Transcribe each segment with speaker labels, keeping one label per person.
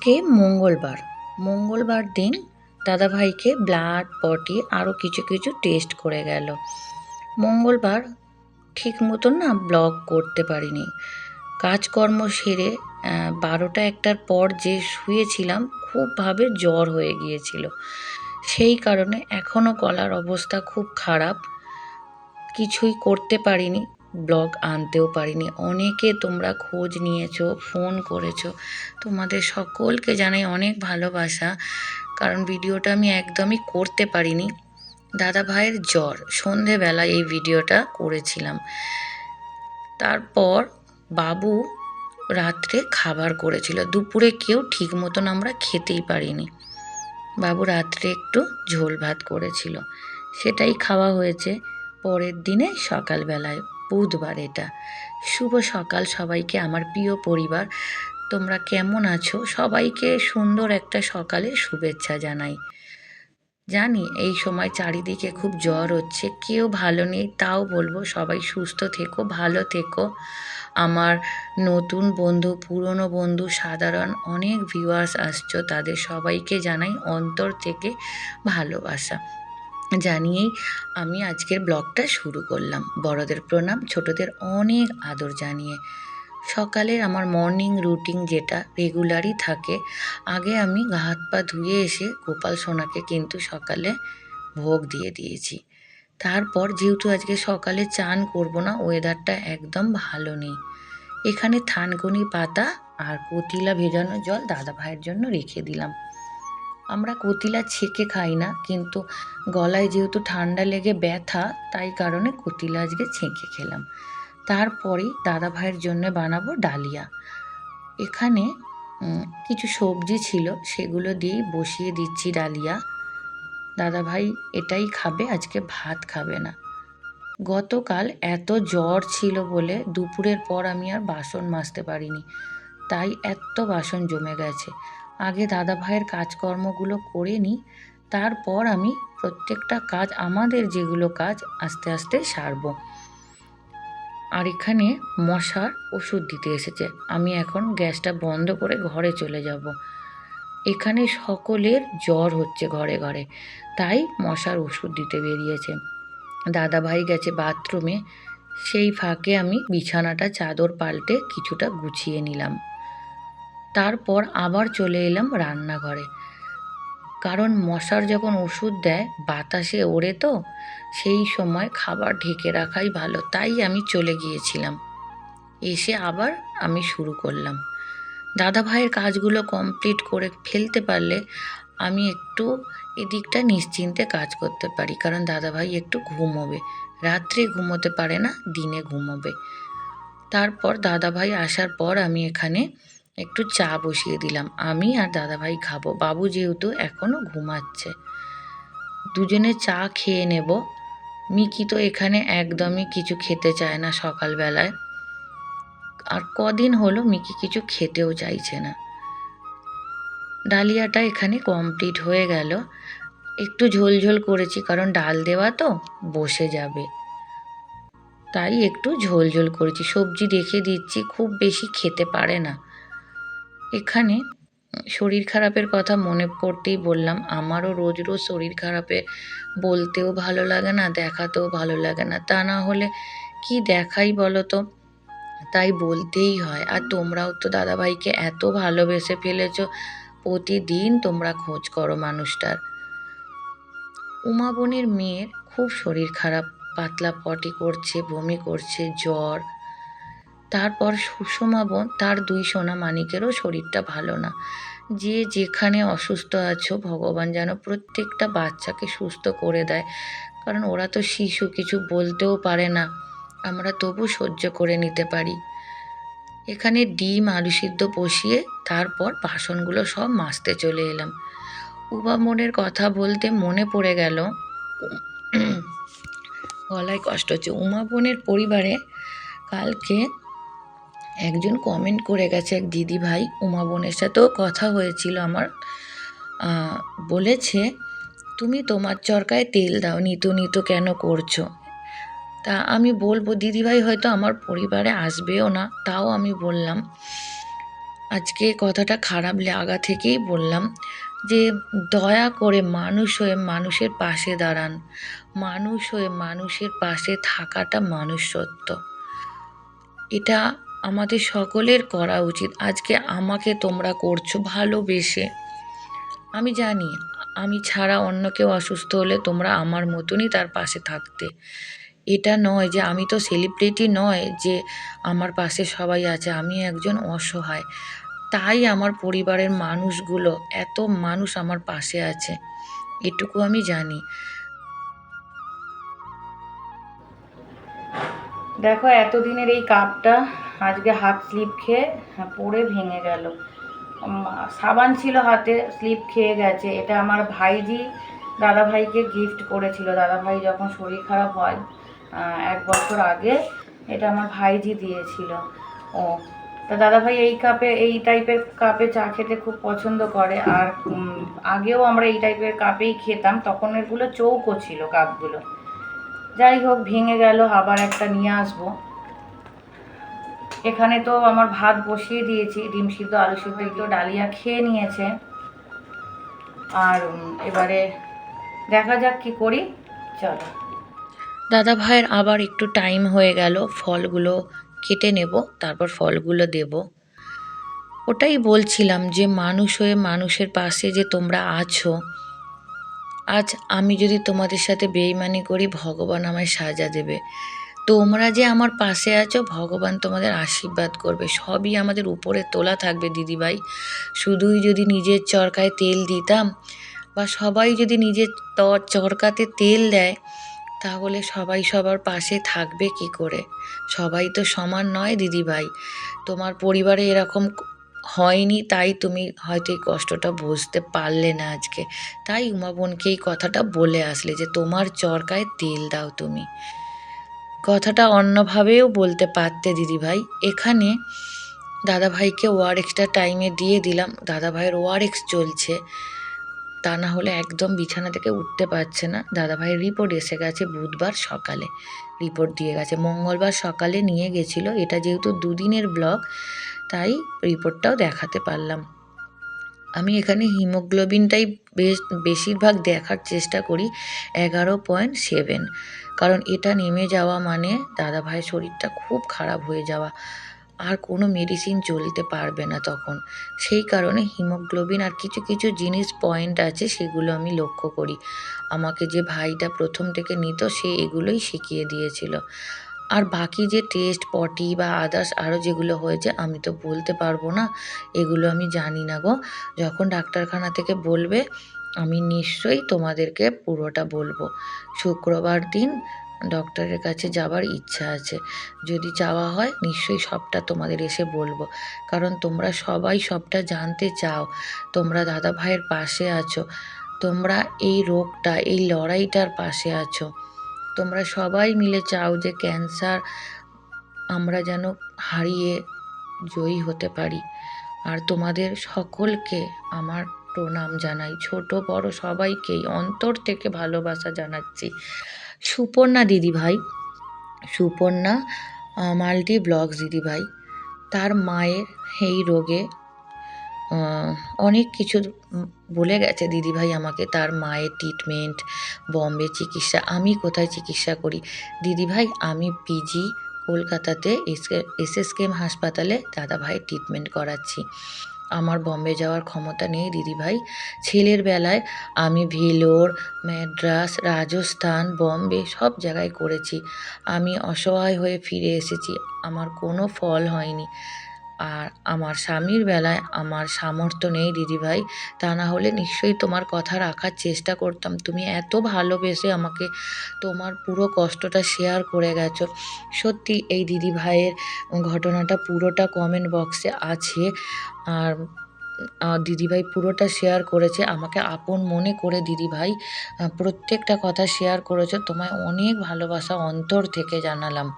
Speaker 1: আজকে মঙ্গলবার। মঙ্গলবার দিন দাদাভাইকে ব্লাড পটি আরও কিছু কিছু টেস্ট করে গেল। মঙ্গলবার ঠিক মতন না ব্লগ করতে পারিনি। কাজকর্ম সেরে বারোটা একটার পর যে শুয়েছিলাম খুবভাবে জ্বর হয়ে গিয়েছিল। সেই কারণে এখনও গলার অবস্থা খুব খারাপ। কিছুই করতে পারিনি। ব্লগ আনতেও পারিনি। অনেকে তোমরা খোঁজ নিয়েছো, ফোন করেছ। তোমাদের সকলকে জানাই অনেক ভালোবাসা। কারণ ভিডিওটা আমি একদমই করতে পারিনি। দাদা ভাইয়ের জ্বর, সন্ধেবেলা এই ভিডিওটা করেছিলাম। তারপর বাবু রাত্রে খাবার করেছিল। দুপুরে কেউ ঠিক মতন আমরা খেতেই পারিনি। বাবু রাত্রে একটু ঝোল ভাত করেছিল। সেটাই খাওয়া হয়েছে পরের দিনে সকালবেলায়। বুধবার এটা। শুভ সকাল সবাইকে, আমার প্রিয় পরিবার। তোমরা কেমন আছো? সবাইকে সুন্দর একটা সকালে শুভেচ্ছা জানাই। জানি এই সময় চারিদিকে খুব জ্বর হচ্ছে, কেউ ভালো নেই, তাও বলব সবাই সুস্থ থেকো, ভালো থেকো। আমার নতুন বন্ধু, পুরনো বন্ধু, সাধারণ অনেক ভিউয়ার্স আসছো, তাদের সবাইকে জানাই অন্তর থেকে ভালোবাসা। জানিয়েই আমি আজকের ব্লগটা শুরু করলাম। বড়দের প্রণাম, ছোটদের অনেক আদর জানিয়ে। সকালের আমার মর্নিং রুটিন যেটা রেগুলারই থাকে, আগে আমি গা হাত পা ধুয়ে এসে গোপাল সোনাকে কিন্তু সকালে ভোগ দিয়ে দিয়েছি। তারপর যেহেতু আজকে সকালে চান করব না ওয়েদারটা একদম ভালো নেই। এখানে থানকুনি পাতা আর কতিলা ভেজানো জল দাদা ভাইয়ের জন্য রেখে দিলাম। আমরা কতিলা ছেঁকে খাই না, কিন্তু গলায় যেহেতু ঠান্ডা লেগে ব্যথা, তাই কারণে কতিলা আজকে ছেঁকে খেলাম। তারপরেই দাদা ভাইয়ের জন্য বানাবো ডালিয়া। এখানে কিছু সবজি ছিল, সেগুলো দিয়েই বসিয়ে দিচ্ছি ডালিয়া। দাদা ভাই এটাই খাবে, আজকে ভাত খাবে না। গতকাল এত জ্বর ছিল বলে দুপুরের পর আমি আর বাসন মাজতে পারিনি, তাই এত বাসন জমে গেছে। আগে দাদা ভাইয়ের কাজকর্মগুলো করে নিই, তারপর আমি প্রত্যেকটা কাজ, আমাদের যেগুলো কাজ, আস্তে আস্তে সারবো। আর এখানে মশার ওষুধ দিতে এসেছে। আমি এখন গ্যাসটা বন্ধ করে ঘরে চলে যাব। এখানে সকলের জ্বর হচ্ছে ঘরে ঘরে, তাই মশার ওষুধ দিতে বেরিয়েছে। দাদা ভাই গেছে বাথরুমে, সেই ফাঁকে আমি বিছানাটা, চাদর পাল্টে কিছুটা গুছিয়ে নিলাম। তারপর আবার চলে এলাম রান্নাঘরে। কারণ মশার যখন ওষুধ দেয়, বাতাসে ওড়ে তো, সেই সময় খাবার ঢেকে রাখাই ভালো, তাই আমি চলে গিয়েছিলাম। এসে আবার আমি শুরু করলাম। দাদা ভাইয়ের কাজগুলো কমপ্লিট করে ফেলতে পারলে আমি একটু এদিকটা নিশ্চিন্তে কাজ করতে পারি, কারণ দাদা ভাই একটু ঘুমোবে। রাত্রে ঘুমোতে পারে না, দিনে ঘুমোবে। তারপর দাদা ভাই আসার পর আমি এখানে একটু চা বসিয়ে দিলাম। আমি আর দাদা ভাই খাব। বাবু যেহেতু এখনও ঘুমাচ্ছে। দুজনে চা খেয়ে নেব। মিকি তো এখানে একদমই কিছু খেতে চায় না সকালবেলায়। আর কদিন হলো মিকি কিছু খেতেও চাইছে না। ডালিয়াটা এখানে কমপ্লিট হয়ে গেল। একটু ঝোল ঝোল করেছি, কারণ ডাল দেওয়া তো, বসে যাবে। তাই একটু ঝোল ঝোল করেছি। সবজি রেখে দিচ্ছি, খুব বেশি খেতে পারে না। এখানে শরীর খারাপের কথা মনে পড়তেই বললাম। আমারও রোজ রোজ শরীর খারাপে বলতেও ভালো লাগে না, দেখাতেও ভালো লাগে না। তা না হলে কি দেখাই বলো তো? তাই বলতেই হয়। আর তোমরাও তো দাদাভাইকে এত ভালোবেসে ফেলেছো, প্রতিদিন তোমরা খোঁজ করো মানুষটার। উমা বোনের মেয়ের খুব শরীর খারাপ, পাতলা পটি করছে, বমি করছে, জ্বর। তারপর সুষমা বোন, তার দুই সোনা মানিকেরও শরীরটা ভালো না। যে যেখানে অসুস্থ আছো, ভগবান যেন প্রত্যেকটা বাচ্চাকে সুস্থ করে দেয়। কারণ ওরা তো শিশু, কিছু বলতেও পারে না। আমরা তবু সহ্য করে নিতে পারি। এখানে ডিম, আলু সিদ্ধ বসিয়ে তারপর বাসনগুলো সব মাজতে চলে এলাম। উবা মনের কথা বলতে মনে পড়ে গেল গলায় কষ্ট হচ্ছে। উমা বোনের পরিবারে কালকে একজন কমেন্ট করে গেছে এক দিদি ভাই, উমা বোনের সাথেও কথা হয়েছিল আমার। বলেছে, তুমি তোমার চরকায় তেল দাও, নিতো নিতো কেন করছ? তা আমি বলব দিদিভাই হয়তো আমার পরিবারে আসবেও না, তাও আমি বললাম। আজকে কথাটা খারাপ লাগা থেকেই বললাম যে, দয়া করে মানুষ হয়ে মানুষের পাশে দাঁড়ান। মানুষ হয়ে মানুষের পাশে থাকাটা মানুষত্ব। এটা আমাদের সকলের করা উচিত। আজকে আমাকে তোমরা করছ ভালোবেসে। আমি জানি, আমি ছাড়া অন্য কেউ অসুস্থ হলে তোমরা আমার মতনই তার পাশে থাকতে। এটা নয় যে আমি তো সেলিব্রিটি নয় যে আমার পাশে সবাই আছে, আমি একজন অসহায়। তাই আমার পরিবারের মানুষগুলো, এত মানুষ আমার পাশে আছে, এটুকু আমি জানি। দেখো, এতদিনের এই কাপটা আজকে হাত স্লিপ খেয়ে পড়ে ভেঙে গেল। সাবান ছিল হাতে, স্লিপ খেয়ে গেছে। এটা আমার ভাইজি দাদা ভাইকে গিফট করেছিল। দাদা ভাই যখন শরীর খারাপ হয় এক বছর আগে এটা আমার ভাইজি দিয়েছিল। ও, তা দাদা ভাই এই কাপে, এই টাইপের কাপে চা খেতে খুব পছন্দ করে। আর আগেও আমরা এই টাইপের কাপেই খেতাম। তখন এগুলো চৌকো ছিল কাপগুলো। যাই হোক, ভেঙে গেল, আবার একটা নিয়ে আসব। এখানে তো আমার ভাত বসিয়ে দিয়েছি, ডিম সিদ্ধ, আলু সিদ্ধ একটু ডালিয়া খেয়ে নিয়েছে। আর এবারে দেখা যাক কি করি, চলো। দাদা ভাইয়ের আবার একটু টাইম হয়ে গেল, ফলগুলো কেটে নেব, তারপর ফলগুলো দেব। ওটাই বলছিলাম যে, মানুষ হয়ে মানুষের পাশে যে তোমরা আছো আজ আমি যদি তোমাদের সাথে বেইমানি করি, ভগবান আমায় সাজা দেবে। তোমরা যে আমার পাশে আছো, ভগবান তোমাদের আশীর্বাদ করবে। সবই আমাদের উপরে তোলা থাকবে, দিদিভাই। শুধুই যদি নিজের চরকায় তেল দিতাম বা সবাই যদি নিজের চরকাতে তেল দেয়, তাহলে সবাই সবার পাশে থাকবে কি করে? সবাই তো সমান নয়, দিদিভাই। তোমার পরিবারে এরকম হয়নি, তাই তুমি হয়তো এই কষ্টটা বুঝতে পারলে না আজকে। তাই উমা বোনকে এই কথাটা বলে আসলে যে, তোমার চরকায় তেল দাও তুমি। কথাটা অন্যভাবেও বলতে পারতে দিদিভাই। এখানে দাদাভাইকে ওয়ার এক্সটা টাইমে দিয়ে দিলাম। দাদাভাইয়ের ওয়ার এক্স চলছে। তা না হলে একদম বিছানা থেকে উঠতে পারছে না। দাদাভাইয়ের রিপোর্ট এসে গেছে বুধবার সকালে। রিপোর্ট দিয়ে গেছে। মঙ্গলবার সকালে নিয়ে গেছিল। এটা যেহেতু দুদিনের ব্লগ তাই রিপোর্টটাও দেখাতে পারলাম। আমি এখানে হিমোগ্লোবিনটাই বেশ, বেশিরভাগ দেখার চেষ্টা করি এগারো পয়েন্ট সেভেন। কারণ এটা নেমে যাওয়া মানে দাদাভাইয়ের শরীরটা খুব খারাপ হয়ে যাওয়া। আর কোনো মেডিসিন চলতে পারবে না তখন। সেই কারণে হিমোগ্লোবিন আর কিছু কিছু জিনিস পয়েন্ট আছে সেগুলো আমি লক্ষ্য করি। আমাকে যে ভাইটা প্রথম থেকে নিত সে এগুলোই শিখিয়ে দিয়েছিল। আর বাকি যে টেস্ট পটি বা আদার্স আরও যেগুলো হয়েছে, আমি তো বলতে পারব না। এগুলো আমি জানি না গো। যখন ডাক্তারখানা থেকে বলবে, আমি নিশ্চয়ই তোমাদেরকে পুরোটা বলব। শুক্রবার দিন ডক্টরের কাছে যাবার ইচ্ছা আছে। যদি যাওয়া হয়, নিশ্চয়ই সবটা তোমাদের এসে বলব। কারণ তোমরা সবাই সবটা জানতে চাও। তোমরা দাদা ভাইয়ের পাশে আছো। তোমরা এই রোগটা, এই লড়াইটার পাশে আছো। তোমরা সবাই মিলে চাও যে ক্যান্সার আমরা যেন হারিয়ে জয়ী হতে পারি। আর তোমাদের সকলকে আমার প্রণাম জানাই। ছোট, বড় সবাইকেই অন্তর থেকে ভালোবাসা জানাচ্ছি। সুপর্ণা দিদিভাই, সুপর্ণা মাল্টি ব্লগস দিদিভাই, তার মায়ের এই রোগে অনেক কিছু বলে গেছে, দিদিভাই, আমাকে তার মায়ের ট্রিটমেন্ট বম্বে চিকিৎসা, আমি কোথায় চিকিৎসা করি? দিদিভাই, আমি পিজি কলকাতাতে এস এস কেম হাসপাতালে দাদাভাইয়ের ট্রিটমেন্ট করাচ্ছি। আমার বম্বে যাওয়ার ক্ষমতা নেই, দিদিভাই। ছেলের বেলায় আমি ভেলোর ম্যাড্রাস রাজস্থান, বম্বে সব জায়গায় করেছি। আমি অসহায় হয়ে ফিরে এসেছি। আমার কোনো ফল হয়নি। আর আমার স্বামীর বেলায় আমার সামর্থ্য নেই দিদিভাই তা না হলে নিশ্চয়ই তোমার কথা রাখার চেষ্টা করতাম। তুমি এত ভালোবেসে আমাকে তোমার পুরো কষ্টটা শেয়ার করে গেছো। সত্যি এই দিদিভাইয়ের ঘটনাটা পুরোটা কমেন্ট বক্সে আছে। আর দিদিভাই পুরোটা শেয়ার করেছে। আমাকে আপন মনে করে দিদিভাই প্রত্যেকটা কথা শেয়ার করেছ। তোমায় অনেক ভালোবাসা, অন্তর থেকে জানালাম।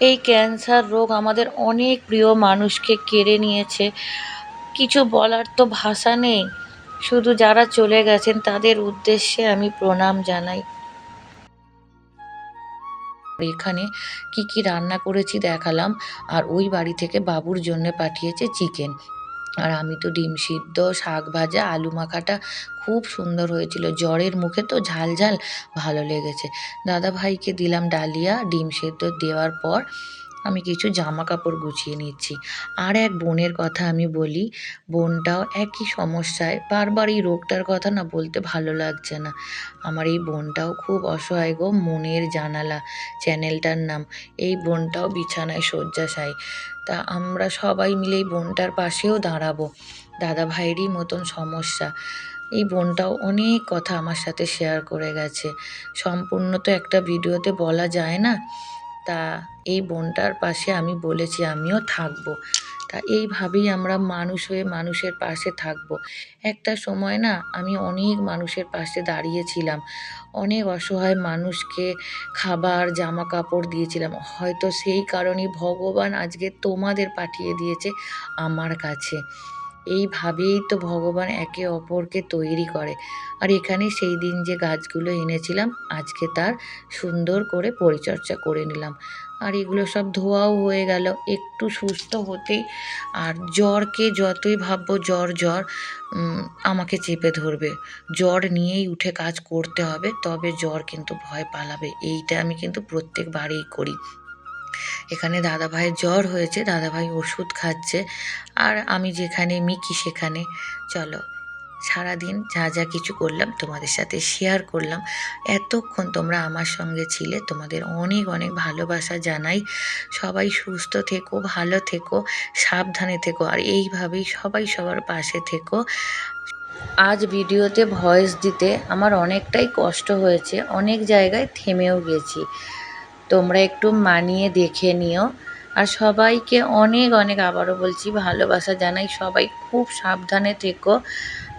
Speaker 1: এই ক্যান্সার রোগ আমাদের অনেক প্রিয় মানুষকে কেড়ে নিয়েছে। কিছু বলার তো ভাষা নেই। শুধু যারা চলে গেছেন, তাদের উদ্দেশ্যে আমি প্রণাম জানাই। এখানে কি কি রান্না করেছি দেখালাম। আর ওই বাড়ি থেকে বাবুর জন্য পাঠিয়েছে চিকেন আর আমি তো ডিম সিদ্ধ, শাক ভাজা, আলু মাখাটা খুব সুন্দর হয়েছিল। জ্বরের মুখে তো ঝাল ঝাল ভালো লেগেছে। দাদা ভাইকে দিলাম ডালিয়া, ডিম সেদ্ধ দেওয়ার পর আমি কিছু জামা কাপড় গুছিয়ে নিচ্ছি। আর এক বোনের কথা আমি বলি, বোনটাও একই সমস্যায়, বারবার এই রোগটার কথা না বলতে ভালো লাগছে না। আমার এই বোনটাও খুব অসহায় গো, মনের জানালা, চ্যানেলটার নাম, এই বোনটাও বিছানায় শয্যাশায়ী। তা আমরা সবাই মিলে এই বোনটার পাশেও দাঁড়াবো। দাদা ভাইয়েরই মতন সমস্যা। এই বোনটাও অনেক কথা আমার সাথে শেয়ার করে গেছে। সম্পূর্ণ তো একটা ভিডিওতে বলা যায় না। তা এই বোনটার পাশে আমি বলেছি আমিও থাকব। তা এইভাবেই আমরা মানুষ হয়ে মানুষের পাশে থাকব। একটা সময় না আমি অনেক মানুষের পাশে দাঁড়িয়েছিলাম। অনেক অসহায় মানুষকে খাবার জামা কাপড় দিয়েছিলাম। হয়তো সেই কারণেই ভগবান আজকে তোমাদের পাঠিয়ে দিয়েছে আমার কাছে। এইভাবেই তো ভগবান একে অপরকে তৈরি করে। আর এখানে সেই দিন যে গাছগুলো এনেছিলাম, আজকে তার সুন্দর করে পরিচর্যা করে নিলাম। আর এগুলো সব ধোয়াও হয়ে গেল। একটু সুস্থ হতেই আর জ্বরকে যতই ভাববো জ্বর জ্বর আমাকে চেপে ধরবে। জ্বর নিয়েই উঠে কাজ করতে হবে, তবে জ্বর কিন্তু ভয় পালাবে। এইটা আমি কিন্তু প্রত্যেকবারেই করি। এখানে দাদা ভাইয়ের জ্বর হয়েছে দাদা ভাই ওষুধ খাচ্ছে, আর আমি যেখানে, মিকি সেখানে। চলো। সারাদিন যা যা কিছু করলাম, তোমাদের সাথে শেয়ার করলাম। এতক্ষণ তোমরা আমার সঙ্গে ছিলে। তোমাদের অনেক অনেক ভালোবাসা জানাই। সবাই সুস্থ থেকো, ভালো থেকো, সাবধানে থেকো, আর এইভাবেই সবাই সবার পাশে থেকো। আজ ভিডিওতে ভয়েস দিতে আমার অনেকটাই কষ্ট হয়েছে। অনেক জায়গায় থেমেও গেছি। তোমরা একটু মানিয়ে দেখে নিও। আর সবাইকে অনেক অনেক আবারও বলছি, ভালোবাসা জানাই। সবাই খুব সাবধানে থেকো।